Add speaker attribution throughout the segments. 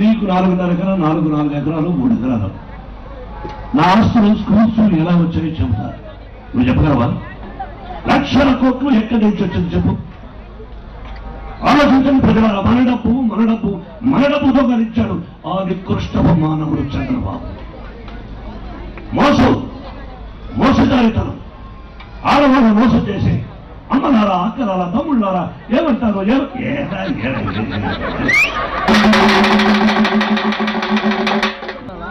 Speaker 1: నీకు నాలుగున్నర ఎకరాలు నాలుగు నాలుగు ఎకరాలు మూడు ఎకరాలు. నా ఆస్తులు స్కూల్స్ ఎలా వచ్చాయో చెబుతారు నువ్వు చెప్పగలవా? లక్షల కోట్లు ఎక్కడి నుంచి వచ్చింది చెప్పు. ఆలోచించండి ప్రజల మన డబ్బు మన డబ్బు మన డబ్బుతో గణించాడు ఆ నికృష్టపు మానవుడు చంద్రబాబు. మోసం మోసదారితనం ఆడవాళ్ళు మోసం చేసి అమ్మలారా అక్కలారా తమ్ముళ్ళారా ఏమంటారు ఏ-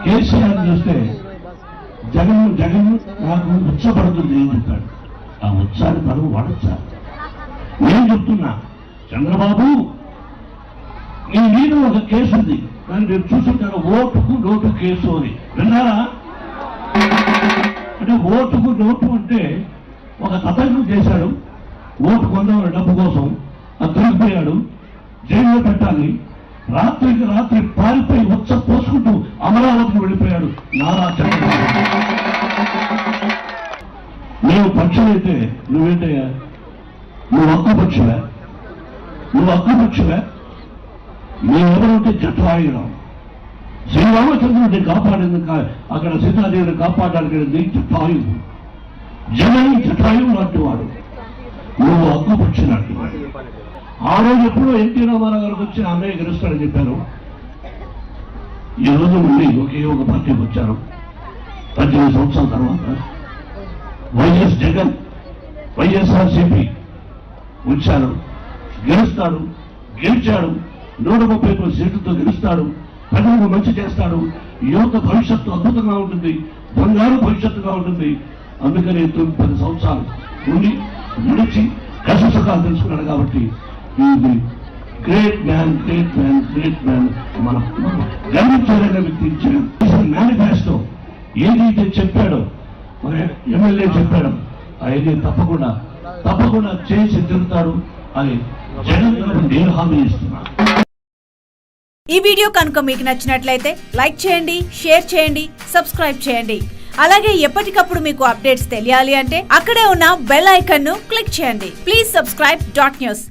Speaker 1: కేసీఆర్ చూస్తే జగన్ జగన్ నాకు ఉచ్చపడుతుంది అని చెప్పాడు. ఆ ఉత్సాహాన్ని తను వాడచ్చా? నేను చెప్తున్నా చంద్రబాబు నీ మీద ఒక కేసు ఉంది. దాన్ని మీరు చూసుంటారు ఓటుకు నోటు కేసు అని. విన్నారా? అంటే ఓటుకు నోటు అంటే ఒక తతంగం చేశాడు. ఓటు కొందామని డబ్బు కోసం అది దొరికిపోయాడు జైల్లో పెట్టాలి. రాత్రికి రాత్రి పారిపోయి ఉచ్చ పోసుకుంటూ అమరావతికి వెళ్ళిపోయాడు నారా చంద్రబాబు. నేను పక్షులైతే నువ్వేంటయ్యా? నువ్వు హక్కు పక్షువే? నువ్వు హక్కు పక్షువే? మేమెవరంటే జటాయుడం శ్రీరామచంద్రుడిని కాపాడేందుకు అక్కడ సీతాదేవిని కాపాడడానికి వెళ్ళింది జటాయువు జగన్ జటాయువు లాంటి వాడు. నువ్వు అక్కపక్షి లాంటి వాడు. ఆ రోజు ఎప్పుడో ఎన్టీ రామారావు గారికి వచ్చి అన్నయ్య గెలుస్తాడని చెప్పారు. ఈ రోజు ఉండి ఒకే ఒక పార్టీకి వచ్చారు. పద్దెనిమిది సంవత్సరాల తర్వాత వైఎస్ జగన్ వైఎస్ఆర్సీపీ ఉంచారు గెలుస్తాడు గెలిచాడు. నూట ముప్పై ఒక్క సీట్లతో గెలుస్తాడు. ప్రజలకు మంచి చేస్తాడు. యువత భవిష్యత్తు అద్భుతంగా ఉంటుంది. బంగారు భవిష్యత్తుగా ఉంటుంది. అందుకని తొమ్మిది పది సంవత్సరాలు ఉండి నడిచి కష్ట సుఖాలు తెలుసుకున్నాడు కాబట్టి ఇది great man great man great man మన గర్వించదగిన వ్యక్తి ఇచ్చిన మేనిఫెస్టో ఏదైతే చెప్పాడో మన ఎమ్మెల్యే చెప్పాడు అవన్నీ తప్పకుండా తప్పకుండా చేసి తిరుగుతాడు అని జగన్ తరపున నేను హామీ ఇస్తున్నాను.
Speaker 2: ఈ వీడియో కనుక మీకు నచ్చినట్లయితే లైక్ చేయండి షేర్ చేయండి సబ్స్క్రైబ్ చేయండి. అలాగే ఎప్పటికప్పుడు మీకు అప్డేట్స్ తెలియాలి అంటే అక్కడే ఉన్న బెల్ ఐకాన్ను క్లిక్ చేయండి. Please subscribe dot news.